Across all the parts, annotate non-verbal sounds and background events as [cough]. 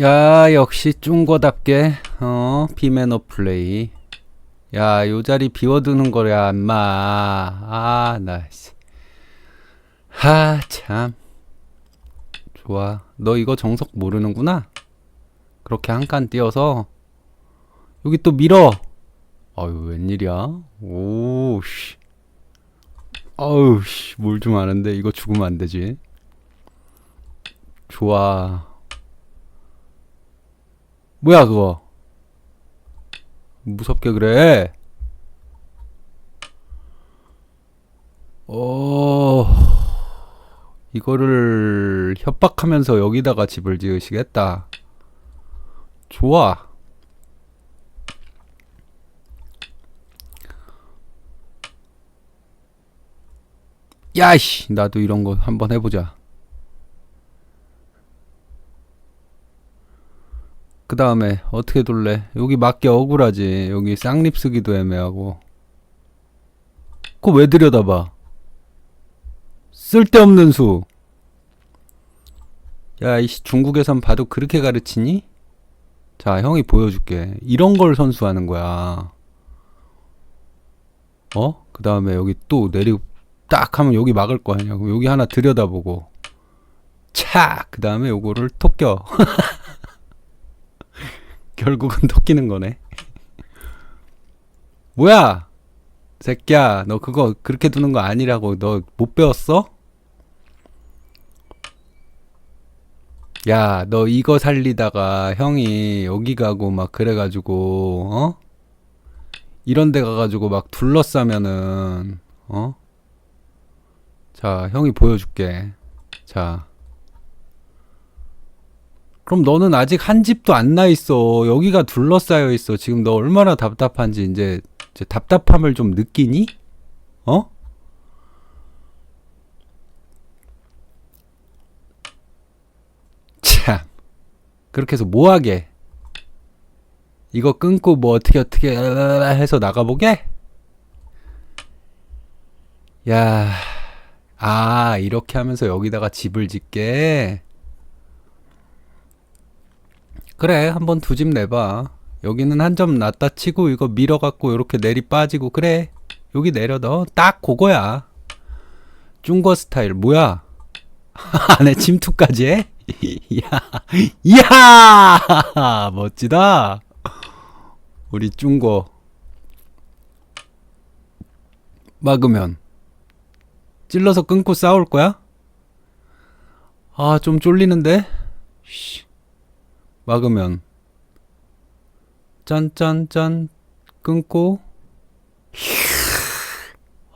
야, 역시 쭝거답게, 어, 비매너 플레이. 야, 요 자리 비워두는 거야, 인마. 아, 나, 씨. 하, 참. 좋아. 너 이거 정석 모르는구나? 그렇게 한 칸 띄어서, 여기 또 밀어! 아유, 웬일이야? 오, 씨. 아우, 씨. 뭘 좀 아는데, 이거 죽으면 안 되지. 좋아. 뭐야 그거? 무섭게 그래. 어 이거를 협박하면서 여기다가 집을 지으시겠다. 좋아. 야이씨 나도 이런 거 한번 해보자 그 다음에 어떻게 둘래? 여기 맞게 억울하지. 여기 쌍립 쓰기도 애매하고. 그거 왜 들여다봐? 쓸데없는 수. 야, 이씨 중국에선 봐도 그렇게 가르치니? 자, 형이 보여줄게. 이런 걸 선수하는 거야. 어? 그 다음에 여기 또 내리고 딱 하면 여기 막을 거 아니냐고. 여기 하나 들여다보고. 착! 그 다음에 요거를 톡 껴. [laughs] 결국은 [laughs] 토끼는 거네. 뭐야? 새끼야, 너 그거 그렇게 두는 거 아니라고. 너 못 배웠어? 야, 너 이거 살리다가 형이 여기 가고 막 그래가지고, 어? 이런 데 가가지고 막 둘러싸면은, 어? 자, 형이 보여줄게. 자. 그럼 너는 아직 한 집도 안 나 있어. 여기가 둘러싸여 있어. 지금 너 얼마나 답답한지 이제, 이제 답답함을 좀 느끼니? 어? 참. 그렇게 해서 뭐 하게? 이거 끊고 뭐 어떻게 어떻게 해서 나가보게? 야. 아, 이렇게 하면서 여기다가 집을 짓게? 그래 한번 두 집 내봐. 여기는 한점 놨다 치고 이거 밀어갖고 이렇게 내리 빠지고 그래. 여기 내려 넣딱 그거야. 중거 스타일. 뭐야? [laughs] 안에 침투까지 해? [laughs] 이야 이야! [laughs] 멋지다. 우리 중거. 막으면. 찔러서 끊고 싸울 거야? 아 좀 쫄리는데? 씨. 막으면 짠짠짠 끊고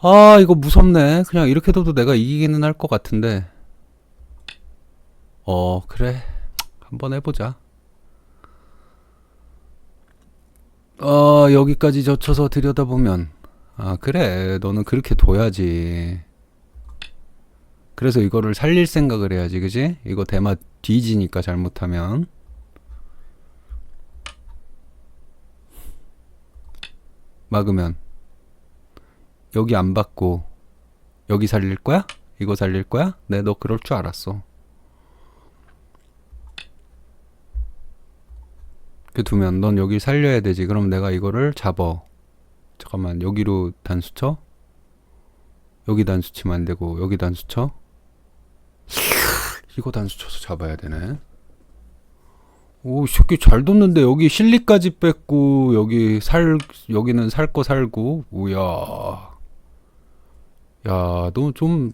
아 이거 무섭네. 그냥 이렇게 둬도 내가 이기기는 할 것 같은데. 어 그래. 한번 해보자. 어 여기까지 젖혀서 들여다보면. 아 그래. 너는 그렇게 둬야지. 그래서 이거를 살릴 생각을 해야지. 그지? 이거 대마 뒤지니까 잘못하면 막으면 여기 안 받고 여기 살릴 거야? 이거 살릴 거야? 네, 너 그럴 줄 알았어. 그 두면 넌 여기 살려야 되지. 그럼 내가 이거를 잡어. 잠깐만 여기로 단수 쳐? 여기 단수 치면 안 되고 여기 단수 쳐? 이거 단수 쳐서 잡아야 되네. 오, 이 새끼 잘 뒀는데 여기 실리까지 뺐고 여기 살 여기는 살 거 살고 오야. 야, 너 좀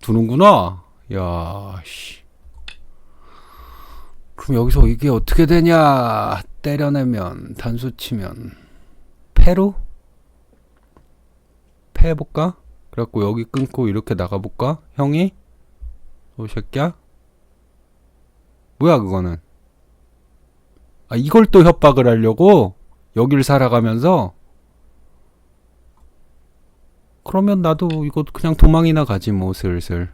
두는구나. 야, 씨. 그럼 여기서 이게 어떻게 되냐? 때려내면 단수 치면 패로 패 해볼까? 그래갖고 여기 끊고 이렇게 나가볼까? 형이? 오 새끼야? 뭐야 그거는? 아, 이걸 또 협박을 하려고? 여길 살아가면서? 그러면 나도 이거 그냥 도망이나 가지, 뭐, 슬슬.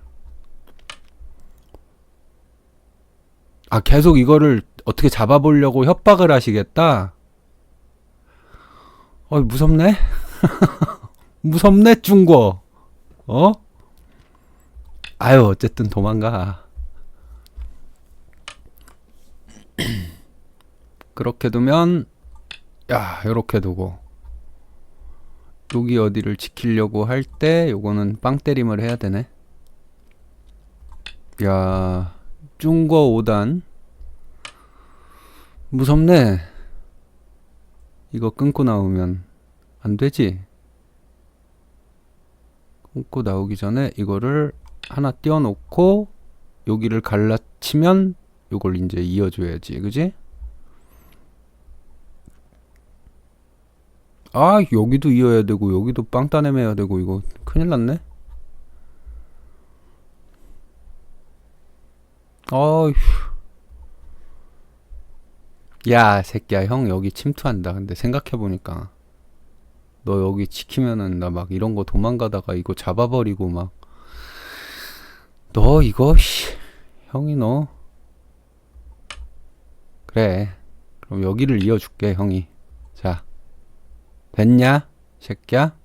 아, 계속 이거를 어떻게 잡아보려고 협박을 하시겠다? 어, 무섭네? [laughs] 무섭네, 중고. 어? 아유, 어쨌든 도망가. [clears throat] 그렇게 두면 야 요렇게 두고. 여기 어디를 지키려고 할 때 요거는 빵 때림을 해야 되네. 야 중거 5단. 무섭네. 이거 끊고 나오면 안 되지? 끊고 나오기 전에 이거를 하나 띄워 놓고 여기를 갈라치면 요걸 이제 이어줘야지. 그지? 아 여기도 이어야 되고 여기도 빵 따내매야 되고 이거 큰일 났네. 어휴. 야 새끼야 형 여기 침투한다. 근데 생각해보니까 너 여기 지키면은 나 막 이런 거 도망가다가 이거 잡아버리고 막. 너 이거 씨. 형이 너. 그래. 그럼 여기를 이어줄게 형이. 자 됐냐? 새끼야?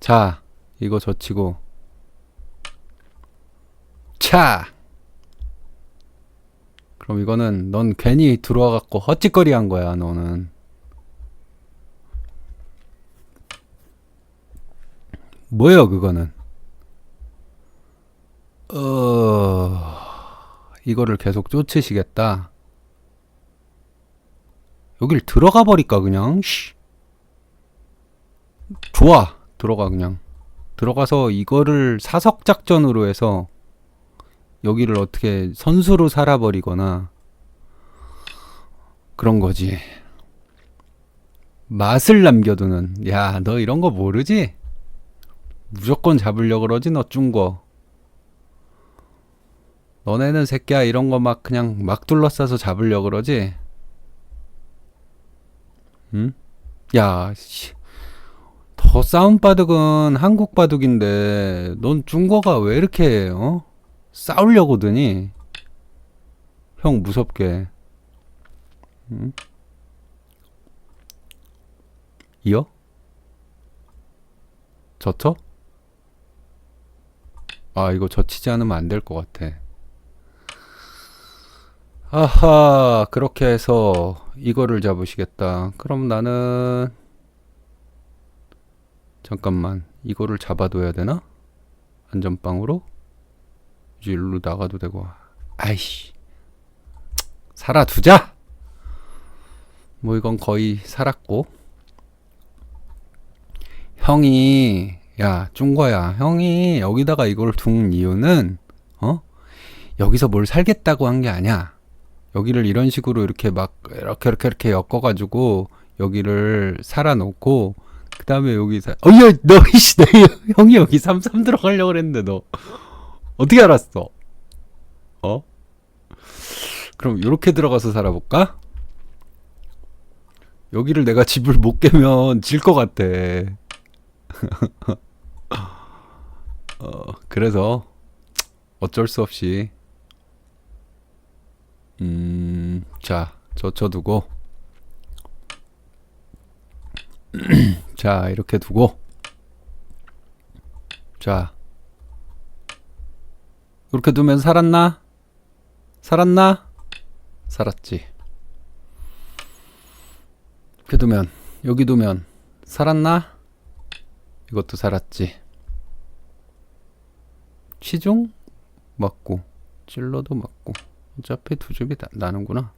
자 이거 젖히고. 차! 그럼 이거는 넌 괜히 들어와 갖고 헛짓거리 한 거야 너는. 뭐예요 그거는? 어 이거를 계속 쫓으시겠다. 여길 들어가 버릴까 그냥? 씨. 좋아. 들어가 그냥. 들어가서 이거를 사석 작전으로 해서 여기를 어떻게 선수로 살아버리거나 그런 거지. 맛을 남겨두는. 야 너 이런 거 모르지? 무조건 잡으려고 그러지 너 쭌거. 너네는 새끼야 이런 거 막 그냥 막 둘러싸서 잡으려고 그러지? 응? 야 씨. 더 싸움 바둑은 한국 바둑인데 넌 중거가 왜 이렇게 어? 싸우려고 드니? 형 무섭게 응? 이어? 젖혀? 아 이거 젖히지 않으면 안 될 것 같아 아하 그렇게 해서 이거를 잡으시겠다 그럼 나는 잠깐만 이거를 잡아둬야 되나? 안전빵으로? 이제 일로 나가도 되고. 아이씨. 살아두자! 뭐 이건 거의 살았고. 형이 야 쭝거야. 형이 여기다가 이걸 둔 이유는 어? 여기서 뭘 살겠다고 한 게 아니야. 여기를 이런 식으로 이렇게 막 이렇게 이렇게 이렇게 엮어가지고 여기를 살아놓고 그 다음에 여기 사 어야 너 이씨 너 [laughs] 형이 여기 삼삼 들어가려고 그랬는데 너. 어떻게 알았어? 어? 그럼 이렇게 들어가서 살아볼까? 여기를 내가 집을 못 깨면 질 것 같아. [laughs] 어 그래서 어쩔 수 없이. 음, 자, 젖혀두고. [clears throat] 자, 이렇게 두고. 자. 이렇게 두면 살았나? 살았나? 살았지. 이렇게 두면, 여기 두면, 살았나? 이것도 살았지. 치중? 맞고, 찔러도 맞고. 어차피 두 줍이 나, 나는구나.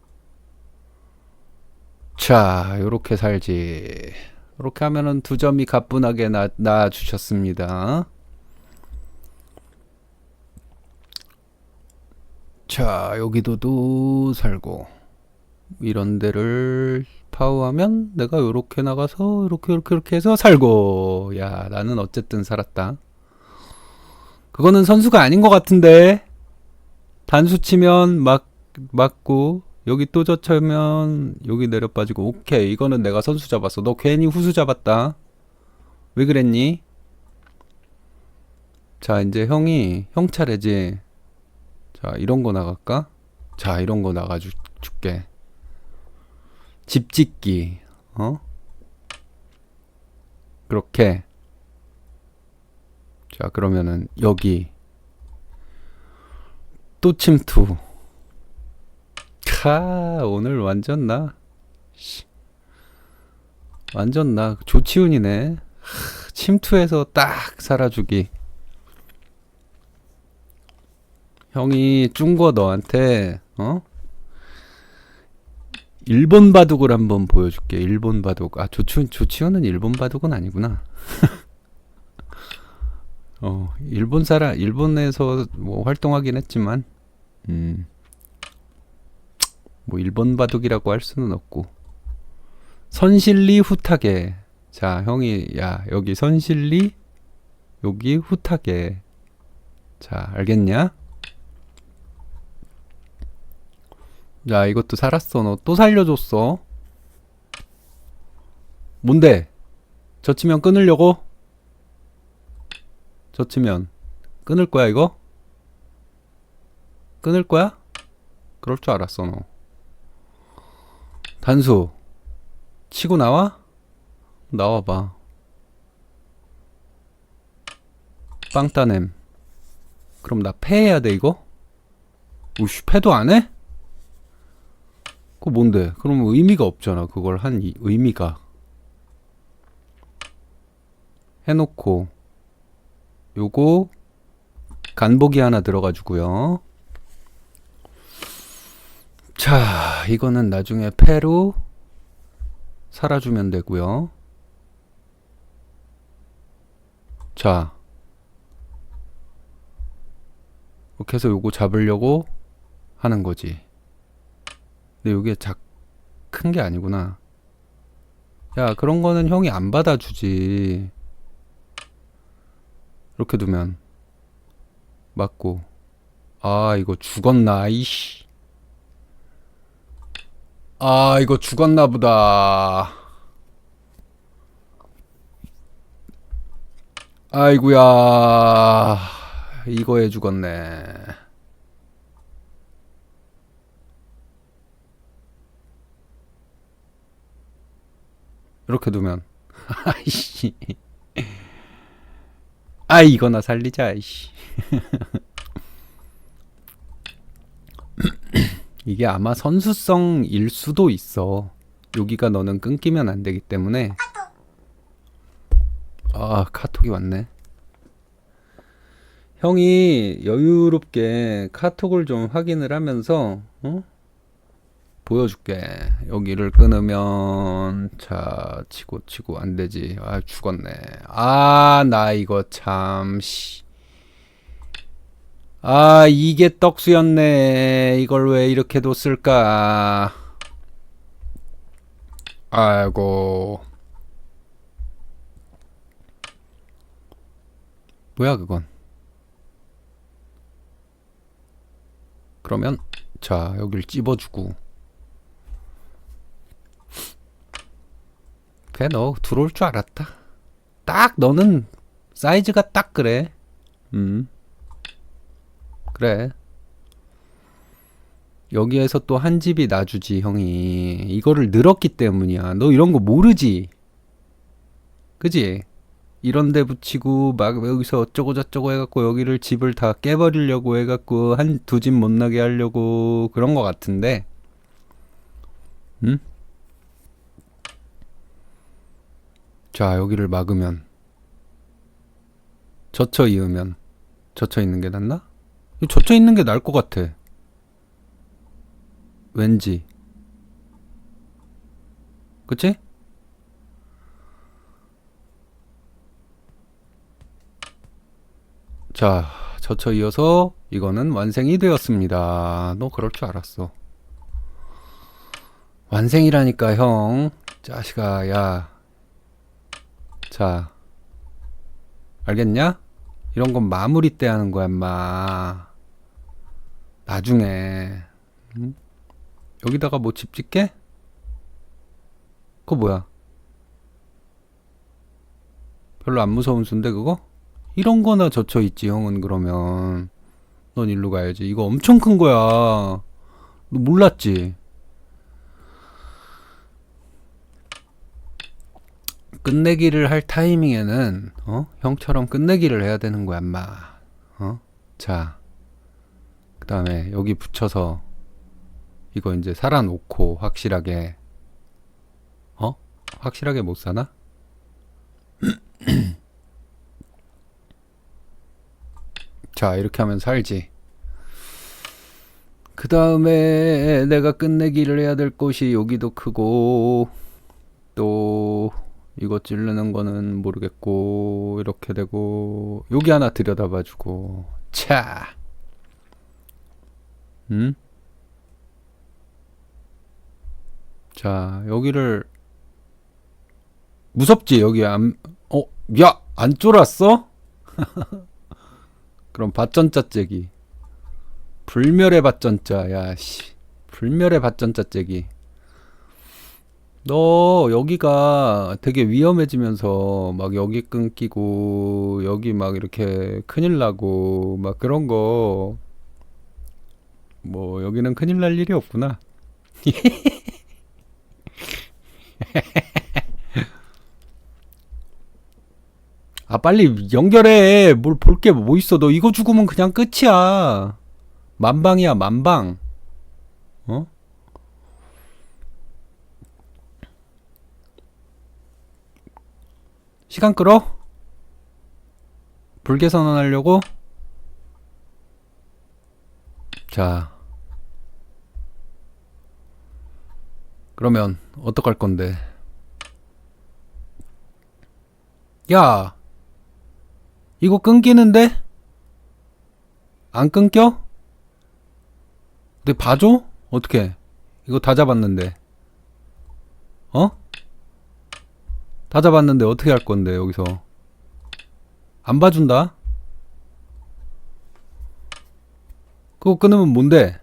자, 요렇게 살지. 요렇게 하면은 두 점이 가뿐하게 나, 나 주셨습니다. 자, 여기도도 살고. 이런 데를 파워하면 내가 요렇게 나가서 요렇게 요렇게 요렇게 해서 살고. 야, 나는 어쨌든 살았다. 그거는 선수가 아닌 것 같은데. 단수 치면 막 맞고 여기 또 젖혀면 여기 내려 빠지고 오케이 이거는 내가 선수 잡았어. 너 괜히 후수 잡았다. 왜 그랬니? 자 이제 형이 형 차례지? 자 이런 거 나갈까? 자 이런 거 나가 줄, 줄게. 집 짓기 어? 그렇게. 자 그러면은 여기. 또 침투. 하 오늘 완전 나 씨. 완전 나 조치훈이네 하, 침투해서 딱 살아주기 형이 쭝거 너한테 어? 일본 바둑을 한번 보여줄게. 일본 바둑. 아 조치훈 조치훈은 일본 바둑은 아니구나. [laughs] 어 일본 사람 일본에서 뭐 활동하긴 했지만 음. 뭐 일본 바둑이라고 할 수는 없고 선실리 후타게 자 형이 야 여기 선실리 여기 후타게 자 알겠냐? 자, 이것도 살았어. 너 또 살려줬어. 뭔데? 젖히면 끊으려고? 젖히면 끊을 거야, 이거? 끊을 거야? 그럴 줄 알았어, 너. 단수. 치고 나와? 나와봐. 빵 따냄. 그럼 나 패해야 돼, 이거? 우씨, 패도 안 해? 그거 뭔데? 그럼 의미가 없잖아. 그걸 한 이- 의미가. 해놓고 요거 간보기 하나 들어가지고요. 자, 이거는 나중에 패로 살아주면 되고요. 자, 이렇게 해서 요거 잡으려고 하는 거지. 근데 이게 작, 큰 게 아니구나. 야, 그런 거는 형이 안 받아주지. 이렇게 두면. 맞고. 아, 이거 죽었나, 이씨. 아, 이거 죽었나 보다. 아이구야. 이거에 죽었네. 이렇게 두면 [laughs] 아이씨 아 이거나 살리자 이씨 [laughs] 이게 아마 선수성일 수도 있어 여기가 너는 끊기면 안 되기 때문에 아 카톡이 왔네 형이 여유롭게 카톡을 좀 확인을 하면서 어? 보여줄게. 여기를 끊으면 자 치고 치고 안 되지. 아 죽었네. 아 나 이거 참 씨. 아 이게 떡수였네. 이걸 왜 이렇게 뒀을까? 아이고. 뭐야 그건? 그러면 자 여길 찝어주고. 그래 너 들어올 줄 알았다. 딱 너는 사이즈가 딱 그래. 음. 그래. 여기에서 또 한 집이 놔주지 형이. 이거를 늘었기 때문이야. 너 이런 거 모르지. 그지? 이런 데 붙이고 막 여기서 어쩌고 저쩌고 해갖고 여기를 집을 다 깨버리려고 해갖고 한 두 집 못 나게 하려고 그런 거 같은데. 응? 자, 여기를 막으면 젖혀 이으면 젖혀 있는 게 낫나? 젖혀 있는 게 나을 것 같아. 왠지. 그치? 자, 젖혀 이어서 이거는 완성이 되었습니다. 너 그럴 줄 알았어. 완성이라니까, 형. 자식아, 야. 자, 알겠냐? 이런 건 마무리 때 하는 거야, 임마. 나중에. 응? 여기다가 뭐 집 짓게? 그거 뭐야? 별로 안 무서운 수인데, 그거? 이런 거나 젖혀 있지, 형은 그러면. 넌 일로 가야지. 이거 엄청 큰 거야. 너 몰랐지? 끝내기를 할 타이밍에는 어? 형처럼 끝내기를 해야 되는 거야, 인마. 어? 자. 그 다음에 여기 붙여서 이거 이제 살아놓고 확실하게 어? 확실하게 못 사나? [clears throat] 자 이렇게 하면 살지 그 다음에 내가 끝내기를 해야 될 곳이 여기도 크고 또 이거 찌르는 거는 모르겠고 이렇게 되고 여기 하나 들여다봐주고 차 음? 자 여기를 무섭지 여기 안 어? 야! 안 쫄았어? [laughs] 그럼 밭전자 째기 불멸의 밭전자 야씨 불멸의 밭전자 째기 너 여기가 되게 위험해지면서 막 여기 끊기고 여기 막 이렇게 큰일 나고 막 그런 거 뭐 여기는 큰일 날 일이 없구나 [laughs] 아 빨리 연결해 뭘 볼 게 뭐 있어 너 이거 죽으면 그냥 끝이야 만방이야 만방 어? 시간 끌어? 불계 선언하려고? 자 그러면 어떡할 건데 야 이거 끊기는데? 안 끊겨? 내 봐줘? 어떻게? 이거 다 잡았는데. 어? 다 잡았는데 어떻게 할 건데 여기서? 안 봐준다? 그거 끊으면 뭔데?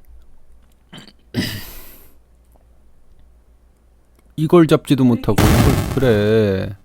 이걸 잡지도 못하고 그래.